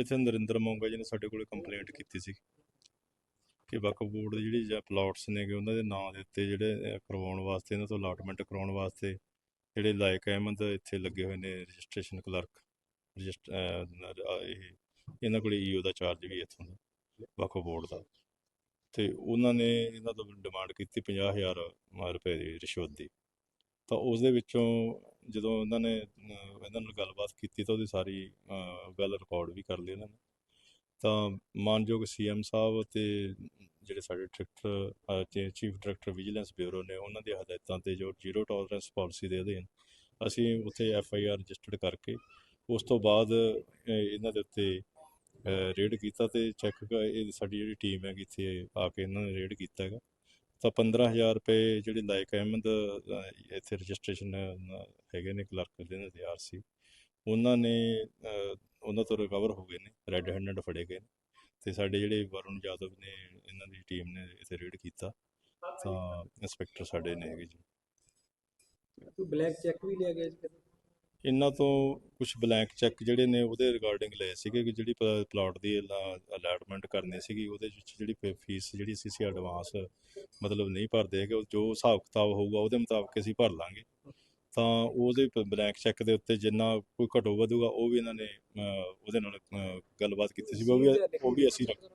ਇੱਥੇ ਨਰਿੰਦਰ ਮੋਂਗਾ ਜੀ ਨੇ ਸਾਡੇ ਕੋਲੇ ਕੰਪਲੇਂਟ ਕੀਤੀ ਸੀ ਕਿ ਵਕਫ ਬੋਰਡ ਦੇ ਜਿਹੜੀ ਜਾਂ ਪਲਾਟਸ ਨੇਗੇ, ਉਹਨਾਂ ਦੇ ਨਾਂ ਦੇ ਉੱਤੇ ਜਿਹੜੇ ਕਰਵਾਉਣ ਵਾਸਤੇ, ਇਹਨਾਂ ਤੋਂ ਅਲਾਟਮੈਂਟ ਕਰਾਉਣ ਵਾਸਤੇ ਜਿਹੜੇ ਲਾਇਕ ਅਹਿਮਦ, ਇੱਥੇ ਲੱਗੇ ਹੋਏ ਨੇ ਰਜਿਸਟ੍ਰੇਸ਼ਨ ਕਲਰਕ ਰਜਿਸਟ ਇਹ, ਇਹਨਾਂ ਕੋਲੇ ਈਓ ਦਾ ਚਾਰਜ ਵੀ ਇੱਥੋਂ ਦਾ ਵਕਫ ਬੋਰਡ ਦਾ। ਤੇ ਉਹਨਾਂ ਨੇ ਇਹਨਾਂ ਤੋਂ ਡਿਮਾਂਡ ਕੀਤੀ 50000 ਰੁਪਏ ਦੀ ਰਿਸ਼ਵਤ ਦੀ। ਤਾਂ ਉਸ ਦੇ ਵਿੱਚੋਂ ਜਦੋਂ ਉਹਨਾਂ ਨੇ ਇਹਨਾਂ ਨਾਲ ਗੱਲਬਾਤ ਕੀਤੀ ਤਾਂ ਉਹਦੀ ਸਾਰੀ ਗੱਲ ਰਿਕਾਰਡ ਵੀ ਕਰ ਲਈ ਇਹਨਾਂ ਨੇ। ਤਾਂ ਮਾਨਯੋਗ ਸੀਐਮ ਸਾਹਿਬ ਤੇ ਜਿਹੜੇ ਸਾਡੇ director chief director vigilance bureau ਨੇ, ਉਹਨਾਂ ਦੀ ਹਦਾਇਤਾਂ ਤੇ ਜੋ ਜ਼ੀਰੋ ਟੋਲਰੈਂਸ ਪਾਲਿਸੀ ਦੇ ਅਧੀਨ ਅਸੀਂ ਉੱਥੇ ਐਫ ਆਈ ਆਰ ਰਜਿਸਟਰਡ ਕਰਕੇ ਉਸ ਤੋਂ ਬਾਅਦ ਇਹਨਾਂ ਦੇ ਉੱਤੇ ਰੇਡ ਕੀਤਾ ਤੇ ਚੈੱਕ ਇਹ ਸਾਡੀ ਜਿਹੜੀ ਟੀਮ ਹੈਗੀ ਇੱਥੇ ਆ ਕੇ ਇਹਨਾਂ ਨੇ ਰੇਡ ਕੀਤਾ ਹੈਗਾ। ਤਾਂ 15000 ਰੁਪਏ ਜਿਹੜੇ ਲਾਇਕ ਅਹਿਮਦ ਇੱਥੇ ਰਜਿਸਟ੍ਰੇਸ਼ਨ ਹੈਗੇ ਨੇ ਕਲਰਕ ਦੇ ਨੇ ਤਿਆਰ ਸੀ ਉਹਨਾਂ ਨੇ ਉਹਨਾਂ ਤੋਂ ਰਿਕਵਰ ਹੋ ਗਏ ਨੇ ਰੈੱਡ ਹੈਂਡਡ ਫੜੇ ਗਏ ਨੇ। ਤੇ ਸਾਡੇ ਜਿਹੜੇ ਵਰੁਣ ਯਾਦਵ ਨੇ, ਇਹਨਾਂ ਦੀ ਟੀਮ ਨੇ ਇੱਥੇ ਰੇਡ ਕੀਤਾ। ਤਾਂ ਇੰਸਪੈਕਟਰ ਸਾਡੇ ਨੇ ਹੈਗੇ ਜੀ। ਬਲੈਕ ਚੈੱਕ ਵੀ ਲਿਆ ਗਿਆ ਜੀ ਇਹਨਾਂ ਤੋਂ ਕੁਝ ਬਲੈਂਕ ਚੈੱਕ ਜਿਹੜੇ ਨੇ ਉਹਦੇ ਰਿਗਾਰਡਿੰਗ ਲਏ ਸੀਗੇ ਕਿ ਜਿਹੜੀ ਪਲਾਟ ਦੀ ਅਲਾਟਮੈਂਟ ਕਰਨੀ ਸੀਗੀ, ਉਹਦੇ ਵਿੱਚ ਜਿਹੜੀ ਫੀਸ ਜਿਹੜੀ ਸੀ ਸੀ ਐਡਵਾਂਸ ਮਤਲਬ ਨਹੀਂ ਭਰਦੇ ਹੈਗੇ ਜੋ ਹਿਸਾਬ ਕਿਤਾਬ ਹੋਊਗਾ ਉਹਦੇ ਮੁਤਾਬਕ ਅਸੀਂ ਭਰ ਲਾਂਗੇ। ਤਾਂ ਉਹਦੇ ਬਲੈਂਕ ਚੈੱਕ ਦੇ ਉੱਤੇ ਜਿੰਨਾ ਕੋਈ ਘਟੋ ਵਧੂਗਾ, ਉਹ ਵੀ ਇਹਨਾਂ ਨੇ ਉਹਦੇ ਨਾਲ ਗੱਲਬਾਤ ਕੀਤੀ ਸੀ, ਉਹ ਵੀ ਉਹ ਵੀ ਅਸੀਂ ਰੱਖ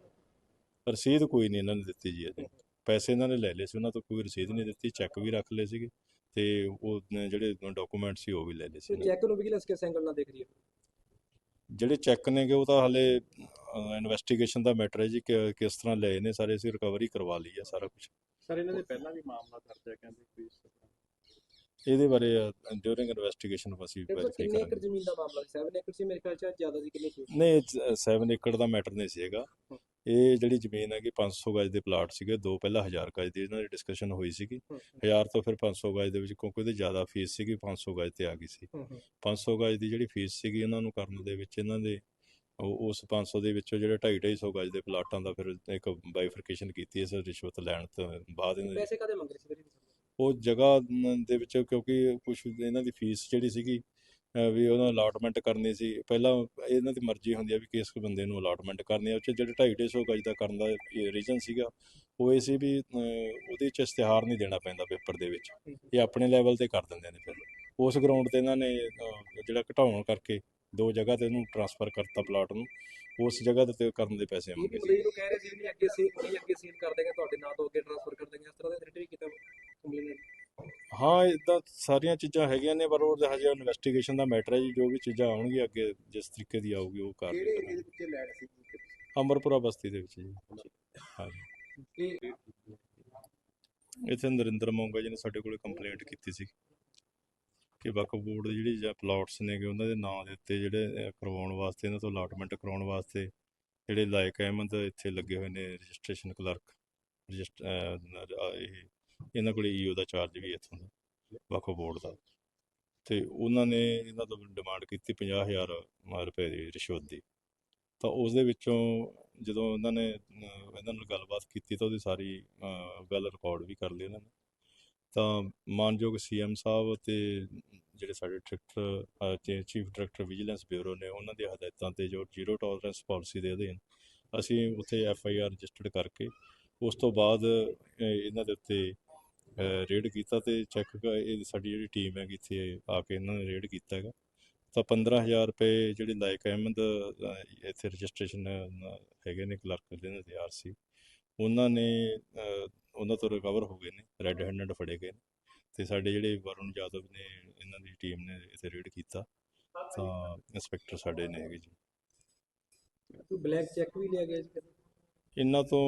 ਰਸੀਦ ਕੋਈ ਨਹੀਂ ਇਹਨਾਂ ਨੇ ਦਿੱਤੀ ਜੀ ਅਜੇ। ਪੈਸੇ ਇਹਨਾਂ ਨੇ ਲੈ ਲਏ ਸੀ, ਉਹਨਾਂ ਤੋਂ ਕੋਈ ਰਸੀਦ ਨਹੀਂ ਦਿੱਤੀ ਚੈੱਕ ਵੀ ਰੱਖ ਲਏ ਸੀਗੇ। ਤੇ ਉਹ ਜਿਹੜੇ ਡਾਕੂਮੈਂਟ ਸੀ ਉਹ ਵੀ ਲੈ ਲਏ ਸੀ ਤੇ ਇਹਨਾਂ ਨੇ। ਚੈੱਕ ਨੂੰ ਵਿਜੀਲੈਂਸ ਕਿਸ ਐਂਗਲ ਨਾਲ ਦੇਖ ਰਹੀ ਹੈ? ਜਿਹੜੇ ਚੈੱਕ ਨੇਗੇ ਉਹ ਤਾਂ ਹਲੇ ਇਨਵੈਸਟੀਗੇਸ਼ਨ ਦਾ ਮੈਟਰ ਹੈ ਜੀ ਕਿ ਕਿਸ ਤਰ੍ਹਾਂ ਲਏ ਨੇ ਸਾਰੇ ਅਸੀਂ ਰਿਕਵਰੀ ਕਰਵਾ ਲਈ ਹੈ ਸਾਰਾ ਕੁਝ ਸਰ ਇਹਨਾਂ ਦੇ ਪਹਿਲਾਂ ਵੀ ਮਾਮਲਾ ਦਰਜ ਹੈ ਕਹਿੰਦੇ ਕੋਈ ਇਸ ਤਰ੍ਹਾਂ? ਇਹਦੇ ਬਾਰੇ ਡਿਊਰਿੰਗ ਇਨਵੈਸਟੀਗੇਸ਼ਨ ਅਸੀਂ ਇਹ ਤਾਂ ਵੈਰੀਫਾਈ ਕਿੰਨੇ ਏਕੜ ਕਰਾਂਗੇ ਜ਼ਮੀਨ ਦਾ ਮਾਮਲਾ ਸੀ? 7 ਏਕੜ ਸੀ ਮੇਰੇ ਖਿਆਲ ਚ ਜ਼ਿਆਦਾ ਸੀ ਕਿੰਨੇ ਸੀ ਨਹੀਂ 7 ਏਕੜ ਦਾ ਮੈਟਰ ਨਹੀਂ ਸੀਗਾ ਇਹ ਜਿਹੜੀ ਜ਼ਮੀਨ ਹੈਗੀ 500 ਗਜ ਦੇ ਪਲਾਟ ਸੀਗੇ ਦੋ ਪਹਿਲਾਂ 1000 ਗਜ ਦੀ ਇਹਨਾਂ ਦੀ ਡਿਸਕਸ਼ਨ ਹੋਈ ਸੀਗੀ। 1000 ਤੋਂ ਫਿਰ 500 ਗਜ ਦੇ ਵਿੱਚ ਕਿਉਂਕਿ ਉਹਦੇ ਜ਼ਿਆਦਾ ਫੀਸ ਸੀਗੀ 500 ਗਜ ਤੇ ਆ ਗਈ ਸੀ। 500 ਗਜ ਦੀ ਜਿਹੜੀ ਫੀਸ ਸੀਗੀ ਇਹਨਾਂ ਨੂੰ ਕਰਨ ਦੇ ਵਿੱਚ ਇਹਨਾਂ ਦੇ ਉਹ- ਉਸ 500 ਦੇ ਵਿੱਚੋਂ ਜਿਹੜੇ 2.5 250 ਗਜ ਦੇ ਪਲਾਟਾਂ ਦਾ ਫਿਰ ਇੱਕ ਬਾਈਫਰਕੇਸ਼ਨ ਕੀਤੀ ਇਸ ਰਿਸ਼ਵਤ ਲੈਣ ਤੋਂ ਬਾਅਦ ਇਹਨਾਂ ਪੈਸੇ ਕਦੇ ਮੰਗ ਰਹੇ ਸੀ ਉਹ ਜਗ੍ਹਾ ਦੇ ਵਿੱਚ ਕਿਉਂਕਿ ਕੁਝ ਇਹਨਾਂ ਦੀ ਫੀਸ ਜਿਹੜੀ ਸੀਗੀ ਵੀ ਉਹਨਾਂ ਅਲਾਟਮੈਂਟ ਕਰਨੀ ਸੀ। ਪਹਿਲਾਂ ਇਹਨਾਂ ਦੀ ਮਰਜ਼ੀ ਹੁੰਦੀ ਆ ਵੀ ਕਿਸ ਬੰਦੇ ਨੂੰ ਅਲਾਟਮੈਂਟ ਕਰਨੀ ਆ। ਉਹ 'ਚ ਜਿਹੜੇ 2.5 ਗਜ ਦਾ ਕਰਨ ਦਾ ਰੀਜ਼ਨ ਸੀਗਾ, ਉਹ ਇਹ ਸੀ ਵੀ ਉਹਦੇ 'ਚ ਇਸ਼ਤਿਹਾਰ ਨਹੀਂ ਦੇਣਾ ਪੈਂਦਾ ਪੇਪਰ ਦੇ ਵਿੱਚ। ਇਹ ਆਪਣੇ ਲੈਵਲ ਤੇ ਕਰ ਦਿੰਦੇ ਨੇ ਫਿਰ। ਉਸ ਗਰਾਊਂਡ ਤੇ ਇਹਨਾਂ ਨੇ ਜਿਹੜਾ ਘਟਾਉਣ ਕਰਕੇ ਦੋ ਜਗ੍ਹਾ ਤੇ ਇਹਨੂੰ ਟਰਾਂਸਫਰ ਕਰਤਾ ਪਲਾਟ ਨੂੰ। ਉਸ ਜਗ੍ਹਾ ਤੇ ਕਰਨ ਦੇ ਪੈਸੇ ਇਹ ਮਤਲਬ ਇਹਨੂੰ ਕਹਿ ਰਹੇ ਸੀ ਵੀ ਅੱਗੇ ਸੀ ਅੱਗੇ ਸੀਲ ਕਰ ਦੇਗੇ ਤੁਹਾਡੇ ਨਾਂ ਤੋਂ ਅੱਗੇ ਟ੍ਰਾਂਸਫਰ ਕਰ ਦੇਗੇ ਇਸ ਤਰ੍ਹਾਂ ਦਾ ਰਿਟਰੀ ਕੀਤਾ ਕੰਪਲੇਨ ਹਾਂ ਇਦਾਂ ਸਾਰੀਆਂ ਚੀਜ਼ਾਂ ਹੈਗੀਆਂ ਨੇ ਪਰ ਉਹ ਹਜੇ ਇਨਵੈਸਟੀਗੇਸ਼ਨ ਦਾ ਮੈਟਰ ਹੈ ਜੀ ਜੋ ਵੀ ਚੀਜ਼ਾਂ ਆਉਣਗੀਆਂ ਅੱਗੇ ਜਿਸ ਤਰੀਕੇ ਦੀ ਆਊਗੀ ਉਹ ਕਰ ਕਿਹੜੇ ਏਰੀਆ ਦੇ ਵਿੱਚ ਲੈਟ ਸੀ? ਅੰਬਰਪੁਰਾ ਬਸਤੀ ਦੇ ਵਿੱਚ ਜੀ। ਹਾਂ ਇਹ ਇੱਥੇ ਨਰਿੰਦਰ ਮੋਂਗਾ ਜੀ ਨੇ ਸਾਡੇ ਕੋਲੇ ਕੰਪਲੇਂਟ ਕੀਤੀ ਸੀ ਕਿ ਵਕਫ ਬੋਰਡ ਦੀ ਜਿਹੜੀ ਜਾਂ ਪਲਾਟਸ ਨੇਗੇ ਉਹਨਾਂ ਦੇ ਨਾਂ ਦੇ ਉੱਤੇ ਜਿਹੜੇ ਕਰਵਾਉਣ ਵਾਸਤੇ ਇਹਨਾਂ ਤੋਂ ਅਲਾਟਮੈਂਟ ਕਰਾਉਣ ਵਾਸਤੇ ਜਿਹੜੇ ਲਾਇਕ ਅਹਿਮਦ ਇੱਥੇ ਲੱਗੇ ਹੋਏ ਨੇ ਰਜਿਸਟ੍ਰੇਸ਼ਨ ਕਲਰਕ ਰਜਿਸਟ ਇਹ ਇਹਨਾਂ ਕੋਲੇ ਈਓ ਦਾ ਚਾਰਜ ਵੀ ਇੱਥੋਂ ਦਾ ਵਕਫ ਬੋਰਡ ਦਾ। ਤੇ ਉਹਨਾਂ ਨੇ ਇਹਨਾਂ ਤੋਂ ਡਿਮਾਂਡ ਕੀਤੀ 50000 ਰੁਪਏ ਦੀ ਰਿਸ਼ਵਤ ਦੀ। ਤਾਂ ਉਸ ਦੇ ਵਿੱਚੋਂ ਜਦੋਂ ਉਹਨਾਂ ਨੇ ਇਹਨਾਂ ਨਾਲ ਗੱਲਬਾਤ ਕੀਤੀ ਤਾਂ ਉਹਦੀ ਸਾਰੀ ਅਹ, ਗੱਲ ਰਿਕਾਰਡ ਵੀ ਕਰ ਲਈ ਉਹਨਾਂ ਨੇ। ਤਾਂ ਮਾਨਯੋਗ ਸੀਐਮ ਸਾਹਿਬ ਤੇ ਜਿਹੜੇ ਸਾਡੇ director chief director vigilance bureau ਨੇ ਉਹਨਾਂ ਦੀ ਹਦਾਇਤਾਂ ਤੇ ਜੋ ਜ਼ੀਰੋ ਟੋਲਰੈਂਸ ਪਾਲਿਸੀ ਦੇ ਅਧੀਨ ਅਸੀਂ ਉੱਥੇ ਐਫ ਆਈ ਆਰ ਰਜਿਸਟਰਡ ਕਰਕੇ ਉਸ ਤੋਂ ਬਾਅਦ ਇਹਨਾਂ ਦੇ ਉੱਤੇ ਰੇਡ ਕੀਤਾ ਤੇ ਚੈੱਕ ਇਹ ਸਾਡੀ ਜਿਹੜੀ ਟੀਮ ਹੈਗੀ ਇੱਥੇ ਆ ਕੇ ਇਹਨਾਂ ਨੇ ਰੇਡ ਕੀਤਾ ਹੈਗਾ। ਤਾਂ 15000 ਰੁਪਏ ਜਿਹੜੇ ਲਾਇਕ ਅਹਿਮਦ ਇੱਥੇ ਰਜਿਸਟ੍ਰੇਸ਼ਨ ਹੈਗੇ ਨੇ ਕਲਰਕ ਦੇ ਨੇ ਤਿਆਰ ਸੀ ਉਹਨਾਂ ਨੇ ਉਹਨਾਂ ਤੋਂ ਰਿਕਵਰ ਹੋ ਗਏ ਨੇ ਰੈੱਡ ਹੈਂਡਡ ਫੜੇ ਗਏ ਨੇ। ਤੇ ਸਾਡੇ ਜਿਹੜੇ ਵਰੁਣ ਯਾਦਵ ਨੇ, ਇਹਨਾਂ ਦੀ ਟੀਮ ਨੇ ਇੱਥੇ ਰੇਡ ਕੀਤਾ। ਤਾਂ ਇੰਸਪੈਕਟਰ ਸਾਡੇ ਨੇ ਹੈਗੇ ਜੀ। ਬਲੈਕ ਚੈੱਕ ਵੀ ਲਿਆ ਗਿਆ ਜੀ। ਇਹਨਾਂ ਤੋਂ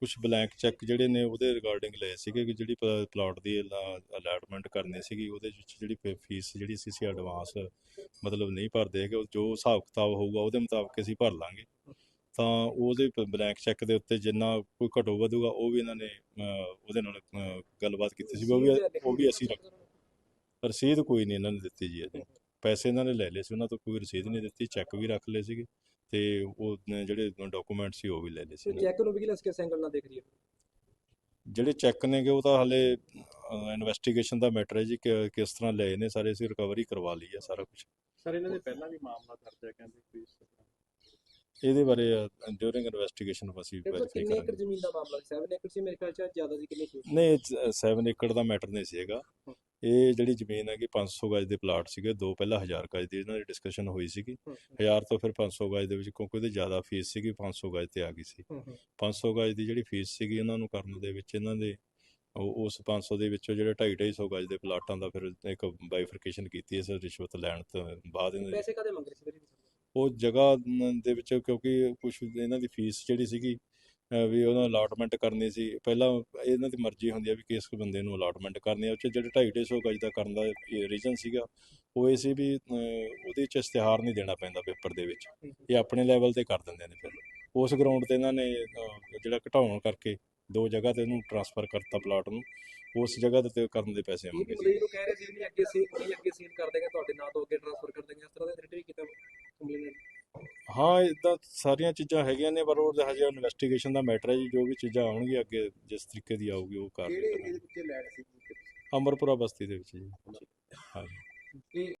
ਕੁਝ ਬਲੈਂਕ ਚੈੱਕ ਜਿਹੜੇ ਨੇ ਉਹਦੇ ਰਿਗਾਰਡਿੰਗ ਲਏ ਸੀਗੇ ਕਿ ਜਿਹੜੀ ਪਲਾਟ ਦੀ ਅਲਾਟਮੈਂਟ ਕਰਨੀ ਸੀਗੀ, ਉਹਦੇ ਵਿੱਚ ਜਿਹੜੀ ਫੀਸ ਜਿਹੜੀ ਸੀ ਸੀ ਐਡਵਾਂਸ ਮਤਲਬ ਨਹੀਂ ਭਰਦੇ ਹੈਗੇ, ਉਹ ਜੋ ਹਿਸਾਬ ਕਿਤਾਬ ਹੋਊਗਾ ਉਹਦੇ ਮੁਤਾਬਕ ਅਸੀਂ ਭਰ ਲਾਂਗੇ। ਤਾਂ ਉਹਦੇ ਬਲੈਂਕ ਚੈੱਕ ਦੇ ਉੱਤੇ ਜਿੰਨਾ ਕੋਈ ਘਟੋ ਵਧੂਗਾ, ਉਹ ਵੀ ਇਹਨਾਂ ਨੇ ਉਹਦੇ ਨਾਲ ਗੱਲਬਾਤ ਕੀਤੀ ਸੀ, ਉਹ ਵੀ ਉਹ ਵੀ ਅਸੀਂ ਰੱਖ ਰਸੀਦ ਕੋਈ ਨਹੀਂ ਇਹਨਾਂ ਨੇ ਦਿੱਤੀ ਜੀ ਅਜੇ। ਪੈਸੇ ਇਹਨਾਂ ਨੇ ਲੈ ਲਏ ਸੀ, ਉਹਨਾਂ ਤੋਂ ਕੋਈ ਰਸੀਦ ਨਹੀਂ ਦਿੱਤੀ ਚੈੱਕ ਵੀ ਰੱਖ ਲਏ ਸੀਗੇ। ਤੇ ਉਹ ਜਿਹੜੇ ਡਾਕੂਮੈਂਟ ਸੀ ਉਹ ਵੀ ਲੈ ਲਏ ਸੀ। ਚੈੱਕ ਨੂੰ। ਵਿਜੀਲੈਂਸ ਕਿਸ ਐਂਗਲ ਨਾਲ ਦੇਖ ਰਹੀ ਹੈ? ਜਿਹੜੇ ਚੈੱਕ ਨੇਗੇ ਉਹ ਤਾਂ ਹਲੇ ਇਨਵੈਸਟੀਗੇਸ਼ਨ ਦਾ ਮੈਟਰ ਹੈ ਜੀ ਕਿ ਕਿਸ ਤਰ੍ਹਾਂ ਲਏ ਨੇ ਸਾਰੇ ਅਸੀਂ ਰਿਕਵਰੀ ਕਰਵਾ ਲਈ ਹੈ ਸਾਰਾ ਕੁਝ ਸਰ ਇਹਨਾਂ ਦੇ ਪਹਿਲਾਂ ਵੀ ਮਾਮਲਾ ਦਰਜ ਹੈ ਕਹਿੰਦੇ ਕੋਈ ਇਸ ਤਰ੍ਹਾਂ? ਇਹਦੇ ਬਾਰੇ ਡਿਊਰਿੰਗ ਇਨਵੈਸਟੀਗੇਸ਼ਨ ਅਸੀਂ ਵੈਰੀਫਾਈ ਕਿੰਨੇ ਏਕੜ ਕਰਾਂਗੇ ਜ਼ਮੀਨ ਦਾ ਮਾਮਲਾ? ਸੀ 7 ਏਕੜ ਸੀ ਮੇਰੇ ਖਿਆਲ ਚ ਜ਼ਿਆਦਾ ਸੀ ਕਿੰਨੇ ਸੀ ਨਹੀਂ 7 ਏਕੜ ਦਾ ਮੈਟਰ ਨਹੀਂ ਸੀਗਾ ਇਹ ਜਿਹੜੀ ਜ਼ਮੀਨ ਹੈਗੀ 500 ਗਜ ਦੇ ਪਲਾਟ ਸੀਗੇ ਦੋ ਪਹਿਲਾਂ 1000 ਗਜ ਦੀ ਇਹਨਾਂ ਦੀ ਡਿਸਕਸ਼ਨ ਹੋਈ ਸੀਗੀ। 1000 ਤੋਂ ਫਿਰ 500 ਗਜ ਦੇ ਵਿੱਚ ਕਿਉਂਕਿ ਉਹਦੀ ਜ਼ਿਆਦਾ ਫੀਸ ਸੀਗੀ 500 ਗਜ ਤੇ ਆ ਗਈ ਸੀ। 500 ਗਜ ਦੀ ਜਿਹੜੀ ਫੀਸ ਸੀਗੀ ਇਹਨਾਂ ਨੂੰ ਕਰਨ ਦੇ ਵਿੱਚ ਇਹਨਾਂ ਦੇ ਉਸ 500 ਦੇ ਵਿੱਚੋਂ ਜਿਹੜੇ 2.5 250 ਗਜ ਦੇ ਪਲਾਟਾਂ ਦਾ ਫਿਰ ਇੱਕ ਬਾਈਫਰਕੇਸ਼ਨ ਕੀਤੀ ਇਸ ਰਿਸ਼ਵਤ ਲੈਣ ਤੋਂ ਬਾਅਦ ਇਹਨਾਂ ਪੈਸੇ ਕਦੇ ਮੰਗ ਰਹੇ ਸੀ ਉਹ ਜਗ੍ਹਾ ਦੇ ਵਿੱਚ ਕਿਉਂਕਿ ਕੁਝ ਇਹਨਾਂ ਦੀ ਫੀਸ ਜਿਹੜੀ ਸੀਗੀ ਵੀ ਉਹਨਾਂ ਅਲਾਟਮੈਂਟ ਕਰਨੀ ਸੀ। ਪਹਿਲਾਂ ਇਹਨਾਂ ਦੀ ਮਰਜ਼ੀ ਹੁੰਦੀ ਆ ਵੀ ਕਿਸ ਬੰਦੇ ਨੂੰ ਅਲਾਟਮੈਂਟ ਕਰਨੀ ਆ। ਉਹ 'ਚ ਜਿਹੜੇ 2.5 250 ਗਜ ਦਾ ਕਰਨ ਦਾ ਰੀਜ਼ਨ ਸੀਗਾ ਉਹ ਇਹ ਸੀ ਵੀ ਉਹਦੇ 'ਚ ਇਸ਼ਤਿਹਾਰ ਨਹੀਂ ਦੇਣਾ ਪੈਂਦਾ ਪੇਪਰ ਦੇ ਵਿੱਚ। ਇਹ ਆਪਣੇ ਲੈਵਲ ਤੇ ਕਰ ਦਿੰਦੇ ਨੇ ਫਿਰ। ਉਸ ਗਰਾਊਂਡ ਤੇ ਇਹਨਾਂ ਨੇ ਜਿਹੜਾ ਘਟਾਉਣ ਕਰਕੇ ਦੋ ਜਗ੍ਹਾ ਤੇ ਇਹਨੂੰ ਟਰਾਂਸਫਰ ਕਰਤਾ ਪਲਾਟ ਨੂੰ। ਉਸ ਜਗ੍ਹਾ ਤੇ ਕਰਨ ਦੇ ਪੈਸੇ ਵੀ ਸੀ ਨੂੰ ਕਹਿ ਰਹੇ ਸੀ ਵੀ ਅੱਗੇ ਸੀ ਨਹੀਂ ਅੱਗੇ ਸੀਲ ਕਰ ਦੇਗੇ ਤੁਹਾਡੇ ਨਾਂ ਤੋਂ ਅੱਗੇ ਟ੍ਰਾਂਸਫਰ ਕਰ ਦੇਗੇ ਇਸ ਤਰ੍ਹਾਂ ਦਾ ਥ੍ਰੈਟ ਵੀ। ਕੀਤਾ ਕੰਪਲੇਂਟ ਹਾਂ ਇਦਾਂ ਸਾਰੀਆਂ ਚੀਜ਼ਾਂ ਹੈਗੀਆਂ ਨੇ ਪਰ ਉਹ ਹਜੇ ਇਨਵੈਸਟੀਗੇਸ਼ਨ ਦਾ ਮੈਟਰ ਹੈ ਜੀ ਜੋ ਵੀ ਚੀਜ਼ਾਂ ਆਉਣਗੀਆਂ ਅੱਗੇ ਜਿਸ ਤਰੀਕੇ ਦੀ ਆਊਗੀ ਉਹ ਕਿਹੜੇ ਕਾਰਵਾਈ ਏਰੀਏ ਕਰਾਂਗੇ ਦੇ ਵਿੱਚ ਲੈਟ ਸੀ? ਅਮਰਪੁਰਾ ਬਸਤੀ ਦੇ ਵਿੱਚ ਜੀ। ਹਾਂਜੀ।